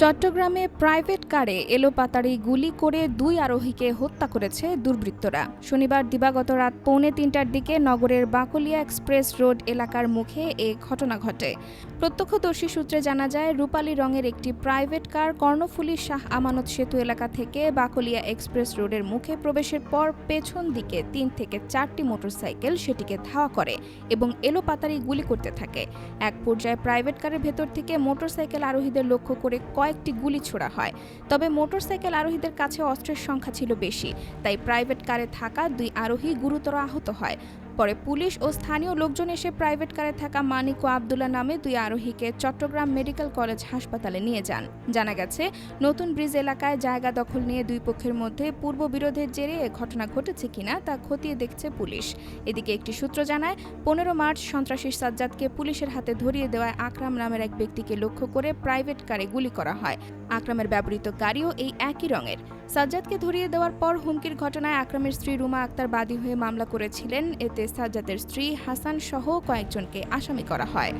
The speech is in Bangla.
চট্টগ্রামে প্রাইভেট কারে এলোপাতাড়ি গুলি করে দুই আরোহীকে হত্যা করেছে দুর্বৃত্তরা। শনিবার দিবাগত রাত পৌনে তিনটার দিকে নগরের বাকলিয়া এক্সপ্রেস রোড এলাকার মুখে এ ঘটনা ঘটে। প্রত্যক্ষদর্শী সূত্রে জানা যায়, রূপালী রঙের একটি প্রাইভেট কার কর্ণফুলী শাহ আমানত সেতু এলাকা থেকে বাকলিয়া এক্সপ্রেস রোডের মুখে প্রবেশের পর পেছন দিকে তিন থেকে চারটি মোটরসাইকেল সেটিকে ধাওয়া করে এবং এলোপাতাড়ি গুলি করতে থাকে। এক পর্যায়ে প্রাইভেট কারের ভেতর থেকে মোটরসাইকেল আরোহীদের লক্ষ্য করে কয়েকটি গুলি ছোড়া হয়। তবে মোটরসাইকেল আরোহীদের কাছে অস্ত্রের সংখ্যা ছিল বেশি, তাই প্রাইভেট কারে থাকা দুই আরোহী গুরুতর আহত হয়। পরে পুলিশ ও স্থানীয় লোকজন এসে প্রাইভেট কারে থাকা মানিক ও আবদুল্লাহ নামে দুই আরোহীকে চট্টগ্রাম মেডিকেল কলেজ হাসপাতালে নিয়ে যান। জানা গেছে, নতুন ব্রিজ এলাকায় জায়গা দখল নিয়ে দুই পক্ষের মধ্যে পূর্ব বিরোধের জেরে এ ঘটনা ঘটেছে কিনা তা খতিয়ে দেখছে পুলিশ। এদিকে একটি সূত্র জানায়, পনেরো মার্চ সন্ত্রাসী সাজ্জাদকে পুলিশের হাতে ধরিয়ে দেওয়ায় আকরাম নামের এক ব্যক্তিকে লক্ষ্য করে প্রাইভেট কারে গুলি করা হয়। আকরামের ব্যবহৃত গাড়িও এই একই রঙের। সাজ্জাদকে ধরিয়ে দেওয়ার পর হুমকির ঘটনায় আকরামের স্ত্রী রুমা আক্তার বাদী হয়ে মামলা করেছিলেন। এতে সাজ্জাদের স্ত্রী হাসান সহ কয়েকজনকে আসামি করা হয়।